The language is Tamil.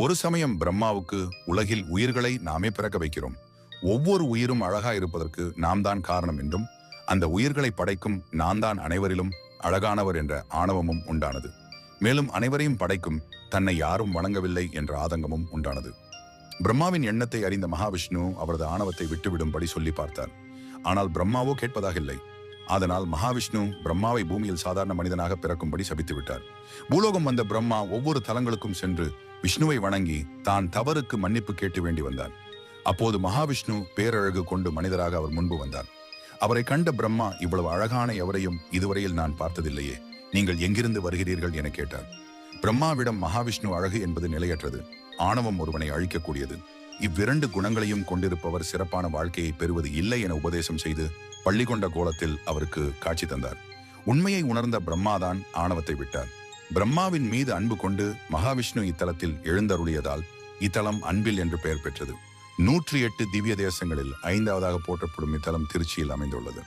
ஒரு சமயம் பிரம்மாவுக்கு உலகில் உயிர்களை நாமே பிறக்க வைக்கிறோம். ஒவ்வொரு உயிரும் அழகா இருப்பதற்கு நாம் தான் காரணம் என்றும் அந்த உயிர்களை படைக்கும் நான் தான் அனைவரிலும் அழகானவர் என்ற ஆணவமும் உண்டானது. மேலும் அனைவரையும் படைக்கும் தன்னை யாரும் வணங்கவில்லை என்ற ஆதங்கமும் உண்டானது. பிரம்மாவின் எண்ணத்தை அறிந்த மகாவிஷ்ணு அவரது ஆணவத்தை விட்டுவிடும்படி சொல்லி பார்த்தார். ஆனால் பிரம்மாவோ கேட்பதாக இல்லை. அதனால் மகாவிஷ்ணு பிரம்மாவை பூமியில் சாதாரண மனிதனாக பிறக்கும்படி சபித்து விட்டார் பூலோகம் வந்த பிரம்மா ஒவ்வொரு தலங்களுக்கும் சென்று விஷ்ணுவை வணங்கி தான் தவறுக்கு மன்னிப்பு கேட்டு வேண்டி வந்தார் அப்போது மகாவிஷ்ணு பேரழகு கொண்டு மனிதராக அவர் முன்பு வந்தார் அவரை கண்ட பிரம்மா இவ்வளவு அழகான எவரையும் இதுவரையில் நான் பார்த்ததில்லையே நீங்கள் எங்கிருந்து வருகிறீர்கள் என கேட்டார். பிரம்மாவிடம் மகாவிஷ்ணு அழகு என்பது நிலையற்றது. ஆணவம் ஒருவனை அழிக்கக்கூடியது. இவ்விரண்டு குணங்களையும் கொண்டிருப்பவர் சிறப்பான வாழ்க்கையை பெறுவது இல்லை என உபதேசம் செய்து பள்ளி கொண்ட கோலத்தில் அவருக்கு காட்சி தந்தார். உண்மையை உணர்ந்த பிரம்மாதான் ஆணவத்தை விட்டார். பிரம்மாவின் மீது அன்பு கொண்டு மகாவிஷ்ணு இத்தலத்தில் எழுந்தருளியதால் இத்தலம் அன்பில் என்று பெயர் பெற்றது. நூற்றி எட்டு திவ்ய தேசங்களில் ஐந்தாவதாக போற்றப்படும் இத்தலம் திருச்சியில் அமைந்துள்ளது.